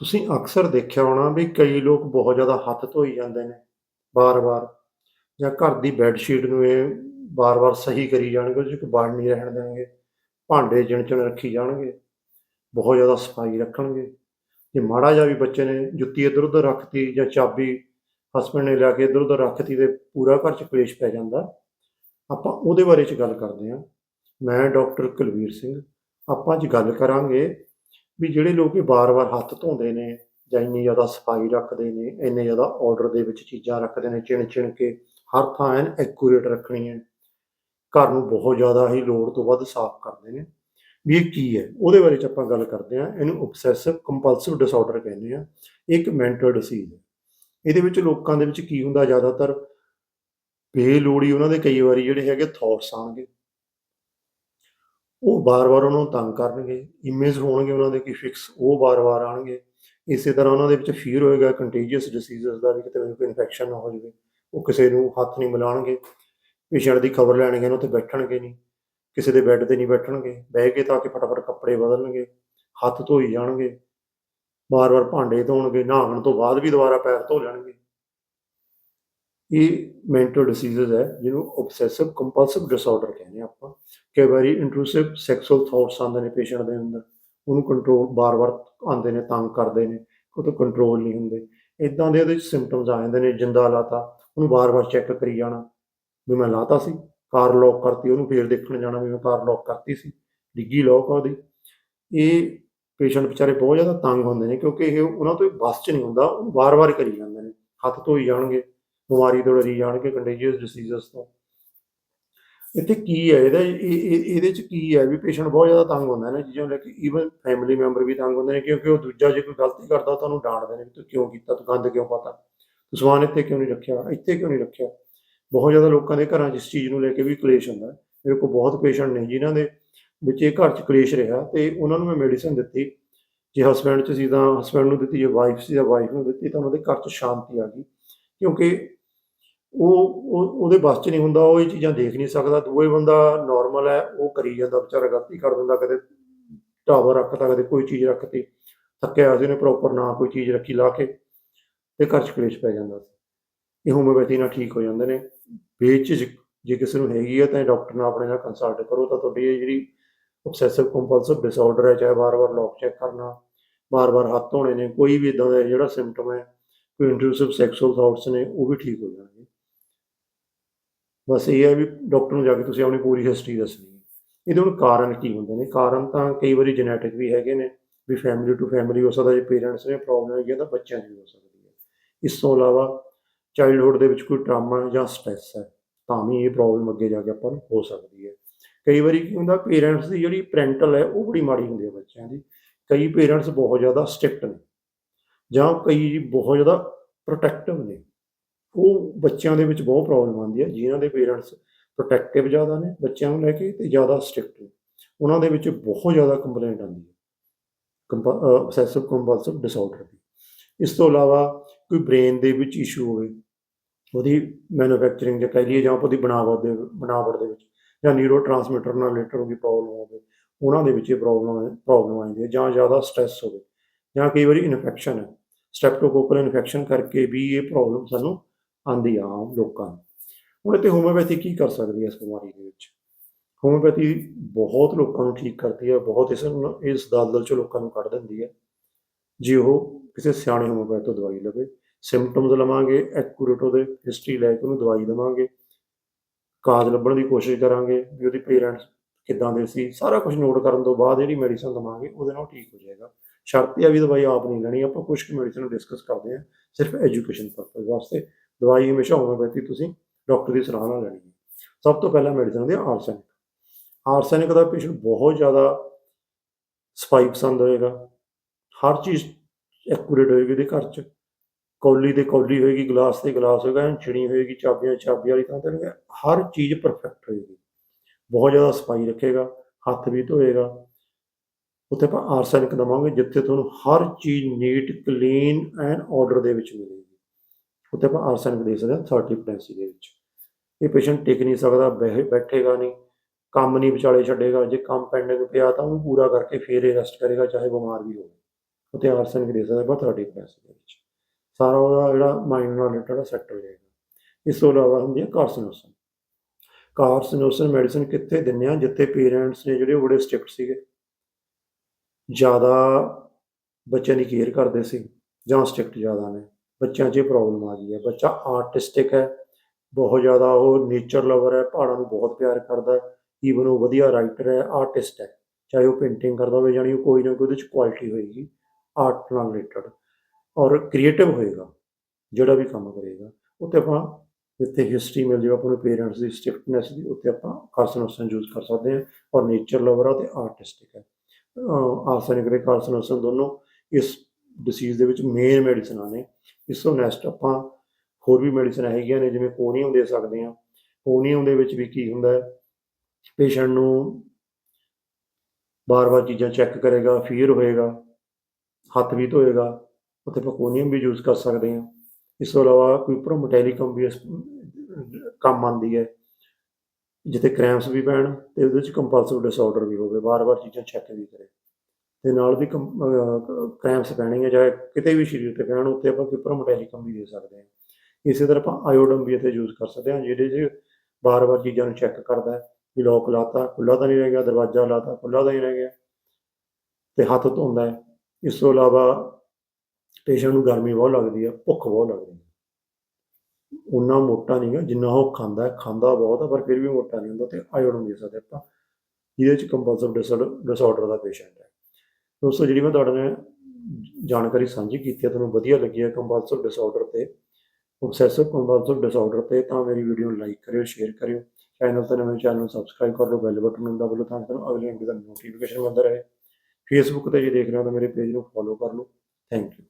ਤੁਸੀਂ ਅਕਸਰ ਦੇਖਿਆ ਹੋਣਾ ਵੀ ਕਈ ਲੋਕ ਬਹੁਤ ਜ਼ਿਆਦਾ ਹੱਥ ਧੋਈ ਜਾਂਦੇ ਨੇ ਵਾਰ-ਵਾਰ ਜਾਂ ਘਰ ਦੀ ਬੈੱਡ ਸ਼ੀਟ ਨੂੰ ਇਹ ਵਾਰ-ਵਾਰ ਸਹੀ ਕਰੀ ਜਾਣਗੇ, ਉਹਦੇ 'ਚ ਕੋਈ ਨਹੀਂ ਰਹਿਣ ਦੇਣਗੇ। ਭਾਂਡੇ ਜਿਣ-ਚਿਣ ਰੱਖੀ ਜਾਣਗੇ, ਬਹੁਤ ਜ਼ਿਆਦਾ ਸਫ਼ਾਈ ਰੱਖਣਗੇ। ਜੇ ਮਾੜਾ ਜਿਹਾ ਵੀ ਬੱਚੇ ਨੇ ਜੁੱਤੀ ਇੱਧਰ-ਉੱਧਰ ਰੱਖਤੀ ਜਾਂ ਚਾਬੀ ਹਸਬੈਂਡ ਨੇ ਲਿਆ ਕੇ ਇੱਧਰ-ਉੱਧਰ ਰੱਖਤੀ ਤੇ ਪੂਰਾ ਘਰ 'ਚ ਕਲੇਸ਼ ਪੈ ਜਾਂਦਾ, ਆਪਾਂ ਉਹਦੇ ਬਾਰੇ 'ਚ ਗੱਲ ਕਰਦੇ ਹਾਂ। ਮੈਂ ਡਾਕਟਰ ਕੁਲਵੀਰ ਸਿੰਘ, ਆਪਾਂ ਅੱਜ ਗੱਲ ਕਰਾਂਗੇ ਵੀ ਜਿਹੜੇ ਲੋਕ ਇਹ ਵਾਰ-ਵਾਰ ਹੱਥ ਧੋਂਦੇ ਨੇ ਜਾਂ ਇੰਨੀ ਜ਼ਿਆਦਾ ਸਫ਼ਾਈ ਰੱਖਦੇ ਨੇ, ਇੰਨੇ ਜ਼ਿਆਦਾ ਆਰਡਰ ਦੇ ਵਿੱਚ ਚੀਜ਼ਾਂ ਰੱਖਦੇ ਨੇ, ਚਿਣ-ਚਿਣ ਕੇ ਹਰ ਥਾਂ ਐਨ ਐਕੂਰੇਟ ਰੱਖਣੀ ਹੈ ਘਰ ਨੂੰ ਬਹੁਤ ਜ਼ਿਆਦਾ ਹੀ ਲੋੜ ਤੋਂ ਵੱਧ ਸਾਫ਼ ਕਰਦੇ ਨੇ। ਵੀ ਇਹ ਕੀ ਹੈ ਉਹਦੇ ਬਾਰੇ ਚ ਆਪਾਂ ਗੱਲ ਕਰਦੇ ਹਾਂ, ਇਹਨੂੰ ਆਬਸੈਸਿਵ ਕੰਪਲਸਿਵ ਡਿਸਆਰਡਰ ਕਹਿੰਦੇ ਆ ਇਹ ਇੱਕ ਮੈਂਟਲ ਡਿਸੀਜ਼ ਹੈ ਇਹਦੇ ਵਿੱਚ ਲੋਕਾਂ ਦੇ ਵਿੱਚ ਕੀ ਹੁੰਦਾ? ਜ਼ਿਆਦਾਤਰ ਬੇਲੋੜੀ ਉਹਨਾਂ ਦੇ ਕਈ ਵਾਰੀ ਜਿਹੜੇ ਹੈਗੇ ਥਾਟਸ ਆਣਗੇ ਉਹ ਬਾਰ-ਬਾਰ ਉਹਨਾਂ ਨੂੰ ਤੰਗ ਕਰਨਗੇ ਇਮੇਜ ਹੋਣਗੇ ਉਹਨਾਂ ਦੇ ਕਿ ਫਿਕਸ ਉਹ ਬਾਰ-ਬਾਰ ਆਣਗੇ ਇਸੇ ਤਰ੍ਹਾਂ ਉਹਨਾਂ ਦੇ ਵਿੱਚ ਫੀਅਰ ਹੋਏਗਾ ਕੰਟੀਜੀਅਸ ਡਿਸੀਜ਼ਸ ਦਾ ਵੀ ਕਿਤੇ ਮੈਨੂੰ ਕੋਈ ਇਨਫੈਕਸ਼ਨ ਨਾ ਹੋ ਜਾਵੇ। ਉਹ ਕਿਸੇ ਨੂੰ ਹੱਥ ਨਹੀਂ ਮਿਲਾਣਗੇ ਪੇਸ਼ੈਂਟ ਦੀ ਖਬਰ ਲੈਣਗੇ ਉਹਨਾਂ ਤੇ ਬੈਠਣਗੇ ਨਹੀਂ। ਕਿਸੇ ਦੇ ਬੈੱਡ ਤੇ ਨਹੀਂ ਬੈਠਣਗੇ। ਬਹਿ ਕੇ ਤਾਂ ਕਿ ਫਟਾਫਟ ਕੱਪੜੇ ਬਦਲਣਗੇ। ਹੱਥ ਧੋਈ ਜਾਣਗੇ। ਬਾਰ-ਬਾਰ ਭਾਂਡੇ ਧੋਣਗੇ। ਨਹਾਉਣ ਤੋਂ ਬਾਅਦ ਵੀ ਦੁਬਾਰਾ ਪੈਰ ਧੋ ਲੈਣਗੇ। ਇਹ ਮੈਂਟਲ ਡਿਸੀਜ਼ਸ ਹੈ, ਜਿਹਨੂੰ ਆਬਸੈਸਿਵ ਕੰਪਲਸਿਵ ਡਿਸਆਰਡਰ ਕਹਿੰਦੇ ਆ ਆਪਾਂ। ਕਈ ਵਾਰੀ ਇੰਟਰੂਸਿਵ ਸੈਕਸੁਅਲ ਥਾਟਸ ਆਉਂਦੇ ਨੇ ਪੇਸ਼ੈਂਟ ਦੇ ਅੰਦਰ। ਉਹਨੂੰ ਕੰਟਰੋਲ ਬਾਰ-ਬਾਰ ਆਉਂਦੇ ਨੇ, ਤੰਗ ਕਰਦੇ ਨੇ। ਉਹ ਤੋਂ ਕੰਟਰੋਲ ਨਹੀਂ ਹੁੰਦੇ। ਇਦਾਂ ਦੇ ਉਹਦੇ ਸਿੰਪਟਮਸ ਆ ਜਾਂਦੇ ਨੇ, ਜਿੰਦਾ ਲਾਤਾ, ਉਹਨੂੰ ਬਾਰ-ਬਾਰ ਚੈੱਕ ਕਰੀ ਜਾਣਾ। ਵੀ ਮੈਂ ਲਾਤਾ ਸੀ, ਕਾਰ ਲੌਕ ਕਰਤੀ, ਉਹਨੂੰ ਫੇਰ ਦੇਖਣ ਜਾਣਾ ਵੀ ਮੈਂ ਕਾਰ ਲੌਕ ਕਰਤੀ ਸੀ। ਡਿੱਗੀ ਲੌਕ ਉਹਦੀ। ਇਹ ਪੇਸ਼ੈਂਟ ਵਿਚਾਰੇ ਬਹੁਤ ਜ਼ਿਆਦਾ ਤੰਗ ਹੁੰਦੇ ਨੇ, ਕਿਉਂਕਿ ਇਹ ਉਹਨਾਂ ਤੋਂ ਬਸ ਚ ਨਹੀਂ ਹੁੰਦਾ, ਉਹ ਵਾਰ-ਵਾਰ ਕਰੀ ਜਾਂਦੇ ਨੇ। ਹੱਥ ਧੋਈ ਜਾਣਗੇ, ਬਿਮਾਰੀ ਤੋਂ ਡਰੀ ਜਾਣਗੇ ਕੰਟੇਜੀਅਸ ਡਿਸੀਜ਼ਸ ਤੋਂ। ਇੱਥੇ ਕੀ ਹੈ? ਇਹਦਾ ਇਹ- ਇਹ- ਇਹਦੇ ਚ ਕੀ ਹੈ ਵੀ ਪੇਸ਼ੈਂਟ ਬਹੁਤ ਜ਼ਿਆਦਾ ਤੰਗ ਹੁੰਦਾ ਨੇ ਚੀਜ਼ਾਂ ਨੂੰ ਲੈ ਕੇ ਈਵਨ ਫੈਮਿਲੀ ਮੈਂਬਰ ਵੀ ਤੰਗ ਹੁੰਦੇ ਨੇ, ਕਿਉਂਕਿ ਉਹ ਦੂਜਾ ਜੇ ਕੋਈ ਗਲਤੀ ਕਰਦਾ ਤੁਹਾਨੂੰ ਡਾਂਟਦੇ ਨੇ ਵੀ ਤੂੰ ਕਿਉਂ ਕੀਤਾ, ਤੂੰ ਗੰਦ ਕਿਉਂ ਪਾਤਾ? ਤੂੰ ਸਮਾਨ ਇੱਥੇ ਕਿਉਂ ਨਹੀਂ ਰੱਖਿਆ? ਇੱਥੇ ਕਿਉਂ ਨਹੀਂ ਰੱਖਿਆ? ਬਹੁਤ ਜ਼ਿਆਦਾ ਲੋਕਾਂ ਦੇ ਘਰਾਂ 'ਚ ਇਸ ਚੀਜ਼ ਨੂੰ ਲੈ ਕੇ ਵੀ ਕਲੇਸ਼ ਹੁੰਦਾ ਮੇਰੇ ਕੋਲ ਬਹੁਤ ਪੇਸ਼ੈਂਟ ਨੇ ਜਿਨ੍ਹਾਂ ਦੇ ਵਿੱਚ ਇਹ ਘਰ 'ਚ ਕਲੇਸ਼ ਰਿਹਾ ਤੇ ਉਹਨਾਂ ਨੂੰ ਮੈਂ ਮੈਡੀਸਨ ਦਿੱਤੀ। ਜੇ ਹਸਬੈਂਡ 'ਚ ਸੀ ਤਾਂ ਹਸਬੈਂਡ ਨੂੰ ਦਿੱਤੀ, ਜੇ ਵਾਈਫ ਸੀ ਤਾਂ ਵਾਈਫ ਨੂੰ ਦਿੱਤੀ, ਤਾਂ ਉਹਨਾਂ ਦੇ ਘਰ 'ਚ ਸ਼ਾਂਤੀ ਆ ਗਈ। ਕਿਉਂਕਿ ਉਹ ਉਹਦੇ ਬਸ 'ਚ ਨਹੀਂ ਹੁੰਦਾ, ਉਹ ਇਹ ਚੀਜ਼ਾਂ ਦੇਖ ਨਹੀਂ ਸਕਦਾ। ਦੂਏ ਬੰਦਾ ਨਾਰਮਲ ਹੈ, ਉਹ ਕਰੀ ਜਾਂਦਾ, ਵਿਚਾਰਾ ਗਲਤੀ ਕਰ ਦਿੰਦਾ, ਕਦੇ ਢਾਬਾ ਰੱਖਤਾ, ਕਦੇ ਕੋਈ ਚੀਜ਼ ਰੱਖਤੀ। ਥੱਕਿਆ ਸੀ ਉਹਨੇ ਪ੍ਰੋਪਰ ਨਾ ਕੋਈ ਚੀਜ਼ ਰੱਖੀ, ਲਾ ਕੇ ਤੇ ਘਰ 'ਚ ਕਲੇਸ਼ ਪੈ ਜਾਂਦਾ ਸੀ। ਇਹ ਹੋਮਿਓਪੈਥੀ ਨਾਲ ਠੀਕ ਹੋ ਜਾਂਦੇ ਨੇ। ਵੇਚ ਜੇ ਕਿਸੇ ਨੂੰ ਹੈਗੀ ਹੈ ਤਾਂ ਡਾਕਟਰ ਨਾਲ ਆਪਣੇ ਨਾਲ ਕੰਸਲਟ ਕਰੋ। ਤਾਂ ਤੁਹਾਡੀ ਇਹ ਜਿਹੜੀ ਆਬਸੈਸਿਵ ਕੰਪਲਸਿਵ ਡਿਸਆਰਡਰ ਹੈ, ਚਾਹੇ ਵਾਰ-ਵਾਰ ਲੌਕ ਚੈੱਕ ਕਰਨਾ ਵਾਰ-ਵਾਰ ਹੱਥ ਧੋਣੇ ਨੇ, ਕੋਈ ਵੀ ਇਦਾਂ ਦਾ ਜਿਹੜਾ ਸਿੰਪਟਮ ਹੈ, ਕੋਈ ਇੰਟਰੂਸਿਵ ਸੈਕਸੂਅਲ ਥਾਟਸ ਨੇ, ਉਹ ਵੀ ਠੀਕ ਹੋ ਜਾਣਗੇ। ਬਸ ਇਹ ਹੈ ਵੀ ਡਾਕਟਰ ਨੂੰ ਜਾ ਕੇ ਤੁਸੀਂ ਆਪਣੀ ਪੂਰੀ ਹਿਸਟਰੀ ਦੱਸਣੀ ਹੈ। ਇਹਦੇ ਹੁਣ ਕਾਰਨ ਕੀ ਹੁੰਦੇ ਨੇ? ਕਾਰਨ ਤਾਂ ਕਈ ਵਾਰੀ ਜੈਨੇਟਿਕ ਵੀ ਹੈਗੇ ਨੇ, ਵੀ ਫੈਮਿਲੀ ਟੂ ਫੈਮਿਲੀ ਹੋ ਸਕਦਾ, ਜੇ ਪੇਰੈਂਟਸ ਨੇ ਪ੍ਰੋਬਲਮ ਹੈਗੀ ਹੈ ਤਾਂ ਬੱਚਿਆਂ ਦੀ ਹੋ ਸਕਦੀ ਹੈ। ਇਸ ਤੋਂ ਇਲਾਵਾ ਚਾਈਲਡਹੁੱਡ ਦੇ ਵਿੱਚ ਕੋਈ ਟਰਾਮਾ ਜਾਂ ਸਟ੍ਰੈਸ ਹੈ, ਤਾਂ ਵੀ ਇਹ ਪ੍ਰੋਬਲਮ ਅੱਗੇ ਜਾ ਕੇ ਆਪਾਂ ਨੂੰ ਹੋ ਸਕਦੀ ਹੈ। ਕਈ ਵਾਰੀ ਕੀ ਹੁੰਦਾ ਪੇਰੈਂਟਸ ਦੀ ਜਿਹੜੀ ਪੈਰੈਂਟਲ ਹੈ, ਉਹ ਬੜੀ ਮਾੜੀ ਹੁੰਦੀ ਹੈ ਬੱਚਿਆਂ ਦੀ। ਕਈ ਪੇਰੈਂਟਸ ਬਹੁਤ ਜ਼ਿਆਦਾ ਸਟ੍ਰਿਕਟ ਨੇ ਜਾਂ ਕਈ ਬਹੁਤ ਜ਼ਿਆਦਾ ਪ੍ਰੋਟੈਕਟਿਵ ਨੇ। ਉਹ ਬੱਚਿਆਂ ਦੇ ਵਿੱਚ ਬਹੁਤ ਪ੍ਰੋਬਲਮ ਆਉਂਦੀ ਹੈ ਜਿਨ੍ਹਾਂ ਦੇ ਪੇਰੈਂਟਸ ਪ੍ਰੋਟੈਕਟਿਵ ਜ਼ਿਆਦਾ ਨੇ ਬੱਚਿਆਂ ਨੂੰ ਲੈ ਕੇ ਤੇ ਜ਼ਿਆਦਾ ਸਟ੍ਰਿਕਟ ਨੇ। ਉਹਨਾਂ ਦੇ ਵਿੱਚ ਬਹੁਤ ਜ਼ਿਆਦਾ ਕੰਪਲੇਂਟ ਆਉਂਦੀ ਹੈ। ਆਬਸੈਸਿਵ ਕੰਪਲਸਿਵ ਡਿਸਆਰਡਰ ਦੀ। ਇਸ ਤੋਂ ਇਲਾਵਾ ਕੋਈ ਬ੍ਰੇਨ ਦੇ ਵਿੱਚ ਇਸ਼ੂ ਹੋਵੇ, ਉਹਦੀ ਮੈਨੂਫੈਕਚਰਿੰਗ ਜਾਂ ਕਹਿ ਲਈਏ ਜਾਂ ਉਹਦੀ ਬਣਾਵਟ ਦੇ ਬਣਾਵਟ ਦੇ ਵਿੱਚ ਜਾਂ ਨਿਊਰੋ ਟਰਾਂਸਮਿਟਰ ਨਾਲ ਰਿਲੇਟਡ ਕੋਈ ਪ੍ਰੋਬਲਮ ਹੋਵੇ, ਉਹਨਾਂ ਦੇ ਵਿੱਚ ਇਹ ਪ੍ਰੋਬਲਮ ਪ੍ਰੋਬਲਮ ਆਉਂਦੀ ਹੈ ਜਾਂ ਜ਼ਿਆਦਾ ਸਟ੍ਰੈਸ ਹੋਵੇ ਜਾਂ ਕਈ ਵਾਰੀ ਇਨਫੈਕਸ਼ਨ ਹੈ। ਸਟ੍ਰੈਪਟੋਕੋਕਲ ਇਨਫੈਕਸ਼ਨ ਕਰਕੇ ਵੀ ਇਹ ਪ੍ਰੋਬਲਮ ਸਾਨੂੰ ਆਉਂਦੀ ਆ ਆਮ ਲੋਕਾਂ ਨੂੰ। ਹੁਣ ਇੱਥੇ ਹੋਮਿਓਪੈਥੀ ਕੀ ਕਰ ਸਕਦੀ ਹੈ ਇਸ ਬਿਮਾਰੀ ਦੇ ਵਿੱਚ? ਹੋਮਿਓਪੈਥੀ ਬਹੁਤ ਲੋਕਾਂ ਨੂੰ ਠੀਕ ਕਰਦੀ ਹੈ ਬਹੁਤ ਇਸ ਇਸ ਦਲਦਲ ਚੋਂ ਲੋਕਾਂ ਨੂੰ ਕੱਢ ਦਿੰਦੀ ਹੈ ਜੇ ਉਹ ਕਿਸੇ ਸਿਆਣੇ ਹੋਮਿਓਪੈਥ ਤੋਂ ਦਵਾਈ ਲਵੇ ਸਿੰਪਟਮਸ ਲਵਾਂਗੇ ਐਕੂਰੇਟ ਉਹਦੇ ਹਿਸਟਰੀ ਲੈ ਕੇ ਉਹਨੂੰ ਦਵਾਈ ਦੇਵਾਂਗੇ, ਕਾਜ਼ ਲੱਭਣ ਦੀ ਕੋਸ਼ਿਸ਼ ਕਰਾਂਗੇ ਵੀ ਉਹਦੀ ਪੇਰੈਂਟਸ ਕਿੱਦਾਂ ਦੇ ਸੀ, ਸਾਰਾ ਕੁਝ ਨੋਟ ਕਰਨ ਤੋਂ ਬਾਅਦ ਜਿਹੜੀ ਮੈਡੀਸਨ ਦਵਾਂਗੇ ਉਹਦੇ ਨਾਲ ਠੀਕ ਹੋ ਜਾਏਗਾ। ਸ਼ਰਤ ਇਹ ਆ ਵੀ ਦਵਾਈ ਆਪ ਨਹੀਂ ਲੈਣੀ, ਆਪਾਂ ਕੁਝ ਕੁ ਮੈਡੀਸਨ ਡਿਸਕਸ ਕਰਦੇ ਹਾਂ ਸਿਰਫ ਐਜੂਕੇਸ਼ਨ ਪਰਪਸ ਵਾਸਤੇ। ਦਵਾਈ ਹਮੇਸ਼ਾ ਹੋਮਿਓਪੈਥੀ ਤੁਸੀਂ ਡਾਕਟਰ ਦੀ ਸਲਾਹ ਨਾਲ ਲੈਣੀ ਹੈ। ਸਭ ਤੋਂ ਪਹਿਲਾਂ ਮੈਡੀਸਨ ਹੁੰਦੀ ਹੈ ਆਰਸੈਨਿਕ ਆਰਸੈਨਿਕ ਦਾ ਪੇਸ਼ੈਂਟ ਬਹੁਤ ਜ਼ਿਆਦਾ ਸਫ਼ਾਈ ਪਸੰਦ ਹੋਏਗਾ। ਹਰ ਚੀਜ਼ ਐਕੂਰੇਟ ਹੋਏਗੀ ਉਹਦੇ ਘਰ 'ਚ। ਕੌਲੀ ਤੇ ਕੌਲੀ ਹੋਏਗੀ, ਗਲਾਸ ਤੇ ਗਲਾਸ ਹੋਏਗਾ ਐਨ ਹੋਏਗੀ, ਚਾਬੀਆਂ ਚਾਬੀ ਵਾਲੀ ਤਾਂ ਤੇ ਹਰ ਚੀਜ਼ ਪਰਫੈਕਟ ਹੋਏਗੀ। ਬਹੁਤ ਜ਼ਿਆਦਾ ਸਫ਼ਾਈ ਰੱਖੇਗਾ, ਹੱਥ ਵੀ ਧੋਏਗਾ। ਉੱਥੇ ਆਪਾਂ ਆਰਸੈਨਿਕ ਦਵਾਂਗੇ, ਜਿੱਥੇ ਤੁਹਾਨੂੰ ਹਰ ਚੀਜ਼ ਨੀਟ ਕਲੀਨ ਐਂਡ ਆਰਡਰ ਦੇ ਵਿੱਚ ਮਿਲੇਗੀ। ਉੱਥੇ ਆਪਾਂ ਆਰਸੈਨਿਕ ਦੇ ਸਕਦੇ ਹਾਂ 30 ਪੋਟੈਂਸੀ ਦੇ ਵਿੱਚ। ਇਹ ਪੇਸ਼ੈਂਟ ਟਿਕ ਨਹੀਂ ਸਕਦਾ, ਬਹਿ- ਬੈਠੇਗਾ ਨਹੀਂ, ਕੰਮ ਨਹੀਂ, ਵਿਚਾਲੇ ਛੱਡੇਗਾ, ਜੇ ਕੰਮ ਪੈਂਡਿੰਗ ਪਿਆ ਤਾਂ ਉਹ ਪੂਰਾ ਕਰਕੇ ਫੇਰ ਇਹ ਰੈਸਟ ਕਰੇਗਾ, ਚਾਹੇ ਬਿਮਾਰ ਵੀ ਹੋਵੇ। ਉਹ ਆਰਸੈਨਿਕ ਦੇ ਸਕਦਾ ਆਪਾਂ ਤੁਹਾਡੀ ਪ੍ਰੈਸ ਦੇ ਵਿੱਚ। ਸਾਰਾ ਉਹਦਾ ਜਿਹੜਾ ਮਾਈਂਡ ਨਾਲ ਰਿਲੇਟਡ ਸੈੱਟ ਹੋ ਜਾਏਗਾ। ਇਸ ਤੋਂ ਇਲਾਵਾ ਹੁੰਦੀ ਹੈ ਕਾਰਸਿਨੋਸਨ ਕਾਰਸਿਨੋਸਨ ਮੈਡੀਸਨ ਕਿੱਥੇ ਦਿੰਦੇ ਆ? ਜਿੱਥੇ ਪੇਰੈਂਟਸ ਨੇ ਜਿਹੜੇ ਉਹ ਬੜੇ ਸਟ੍ਰਿਕਟ ਸੀਗੇ। ਜ਼ਿਆਦਾ ਬੱਚਿਆਂ ਦੀ ਕੇਅਰ ਕਰਦੇ ਸੀ ਜਾਂ ਸਟ੍ਰਿਕਟ ਜ਼ਿਆਦਾ ਨੇ। ਬੱਚਿਆਂ 'ਚ ਇਹ ਪ੍ਰੋਬਲਮ ਆ ਗਈ ਹੈ। ਬੱਚਾ ਆਰਟਿਸਟਿਕ ਹੈ, ਬਹੁਤ ਜ਼ਿਆਦਾ ਉਹ ਨੇਚਰ ਲਵਰ ਹੈ, ਪਹਾੜਾਂ ਨੂੰ ਬਹੁਤ ਪਿਆਰ ਕਰਦਾ ਹੈ ਈਵਨ ਉਹ ਵਧੀਆ ਰਾਈਟਰ ਹੈ ਆਰਟਿਸਟ ਹੈ। ਚਾਹੇ ਉਹ ਪੇਂਟਿੰਗ ਕਰਦਾ ਹੋਵੇ ਜਾਣੀ ਉਹ ਕੋਈ ਨਾ ਕੋਈ ਉਹਦੇ 'ਚ ਕੁਆਲਿਟੀ ਹੋਏਗੀ ਆਰਟ ਨਾਲ ਰਿਲੇਟਡ ਔਰ ਕ੍ਰੀਏਟਿਵ ਹੋਏਗਾ, ਜਿਹੜਾ ਵੀ ਕੰਮ ਕਰੇਗਾ ਉੱਤੇ ਆਪਾਂ ਜਿੱਥੇ ਹਿਸਟਰੀ ਮਿਲ ਜਾਵੇ ਆਪਣੇ ਪੇਰੈਂਟਸ ਦੀ ਸਟ੍ਰਿਕਟਨੈਸ ਦੀ ਉੱਤੇ ਆਪਾਂ ਕਾਰਸਨੋਸਨ ਯੂਜ਼ ਕਰ ਸਕਦੇ ਹਾਂ। ਔਰ ਨੇਚਰ ਲਵਰ ਆ ਤੇ ਆਰਟਿਸਟਿਕ ਹੈ। ਆਰਸੈਨਿਕ ਦੇ ਕਾਰਸਨੋਸਨ ਦੋਨੋਂ, ਇਸ ਡਿਸੀਜ਼ ਦੇ ਵਿੱਚ ਮੇਨ ਮੈਡੀਸਨਾਂ ਨੇ ਇਸ ਤੋਂ ਨੈਕਸਟ ਆਪਾਂ ਹੋਰ ਵੀ ਮੈਡੀਸਨਾਂ ਹੈਗੀਆਂ ਨੇ, ਜਿਵੇਂ ਕੋਨੀਅਮ ਦੇ ਸਕਦੇ ਹਾਂ। ਕੋਨੀਅਮ ਦੇ ਵਿੱਚ ਵੀ ਕੀ ਹੁੰਦਾ ਹੈ? ਪੇਸ਼ੈਂਟ ਨੂੰ ਬਾਰ-ਬਾਰ ਚੀਜ਼ਾਂ ਚੈੱਕ ਕਰੇਗਾ ਫੀਅਰ ਹੋਏਗਾ, ਹੱਥ ਵੀ ਧੋਏਗਾ, ਉੱਥੇ ਆਪਾਂ ਕੋਨੀਅਮ ਵੀ ਯੂਜ਼ ਕਰ ਸਕਦੇ ਹਾਂ। ਇਸ ਤੋਂ ਇਲਾਵਾ ਕੋਈ ਪ੍ਰੋਮੋਟੈਲੀਕਮ ਵੀ ਇਸ ਕੰਮ ਆਉਂਦੀ ਹੈ, ਜਿੱਥੇ ਕ੍ਰੈਮਸ ਵੀ ਪੈਣ ਤੇ ਉਹਦੇ ਵਿੱਚ ਕੰਪਲਸਿਵ ਡਿਸਆਰਡਰ ਵੀ ਹੋਵੇ, ਬਾਰ-ਬਾਰ ਚੀਜ਼ਾਂ ਚੈੱਕ ਵੀ ਕਰੇ। ਤੇ ਨਾਲ ਦੀ ਕ੍ਰੈਂਪਸ ਪੈਣਗੇ ਚਾਹੇ ਕਿਤੇ ਵੀ ਸਰੀਰ ਤੇ ਪੈਣ ਉੱਤੇ ਆਪਾਂ ਕੋਈ ਪ੍ਰੋਮੋਟੈਲੀਕਮ ਵੀ ਦੇ ਸਕਦੇ ਹਾਂ। ਇਸੇ ਤਰ੍ਹਾਂ ਆਪਾਂ ਆਇਓਡਮ ਵੀ ਇੱਥੇ ਯੂਜ਼ ਕਰ ਸਕਦੇ ਹਾਂ ਜਿਹਦੇ 'ਚ ਬਾਰ-ਬਾਰ ਚੀਜ਼ਾਂ ਨੂੰ ਚੈੱਕ ਕਰਦਾ ਹੈ, ਵੀ ਲੋਕ ਲਾਤਾ ਖੁੱਲਾ ਤਾਂ ਨਹੀਂ ਰਹਿ ਗਿਆ, ਦਰਵਾਜ਼ਾ ਲਾਤਾ ਖੁੱਲਾ ਤਾਂ ਨਹੀਂ ਰਹਿ ਗਿਆ, ਤੇ ਹੱਥ ਧੋਂਦਾ ਹੈ। ਇਸ ਤੋਂ ਇਲਾਵਾ ਪੇਸ਼ੈਂਟ ਨੂੰ ਗਰਮੀ ਬਹੁਤ ਲੱਗਦੀ ਹੈ, ਭੁੱਖ ਬਹੁਤ ਲੱਗਦੀ ਹੈ। ਉਨਾ ਮੋਟਾ ਨਹੀਂ ਹੈ ਜਿੰਨਾ ਉਹ ਖਾਂਦਾ ਹੈ, ਖਾਂਦਾ ਬਹੁਤ ਹੈ ਪਰ ਫਿਰ ਵੀ ਮੋਟਾ ਨਹੀਂ ਹੁੰਦਾ, ਤੇ ਆਇਓਡਨ ਦੇ ਸਕਦੇ ਆਪਾਂ। ਜਿਹਦੇ ਚ ਕੰਪਲਸਿਵ ਡਿਸਆਰਡਰ ਦਾ ਪੇਸ਼ੈਂਟ ਹੈ। ਦੋਸਤੋ, ਜਿਹੜੀ ਮੈਂ ਤੁਹਾਡੇ ਨਾਲ ਜਾਣਕਾਰੀ ਸਾਂਝੀ ਕੀਤੀ ਹੈ ਤੁਹਾਨੂੰ ਵਧੀਆ ਲੱਗੀ ਹੈ ਕੰਪਲਸਿਵ ਡਿਸਆਰਡਰ ਤੇ, obsessive compulsive disorder ਤੇ, ਤਾਂ ਮੇਰੀ ਵੀਡੀਓ ਨੂੰ ਲਾਈਕ ਕਰਿਓ ਸ਼ੇਅਰ ਕਰਿਓ ਚੈਨਲ ਤੇ ਨਵੇਂ ਚੈਨਲ ਨੂੰ ਸਬਸਕ੍ਰਾਈਬ ਕਰ ਲਓ ਬੈਲ ਬਟਨ ਨੂੰ ਦਬਾ ਲਓ ਤਾਂ ਤੁਹਾਨੂੰ ਅਗਲੇ ਵੀਡੀਓ ਦਾ ਨੋਟੀਫਿਕੇਸ਼ਨ ਮਿਲਦਾ ਰਹੇ। ਫੇਸਬੁੱਕ ਤੇ ਜੇ ਦੇਖ ਰਹੇ ਹੋ ਤਾਂ ਮੇਰੇ ਪੇਜ ਨੂੰ ਫੋਲੋ ਕਰ ਲਓ। Thank you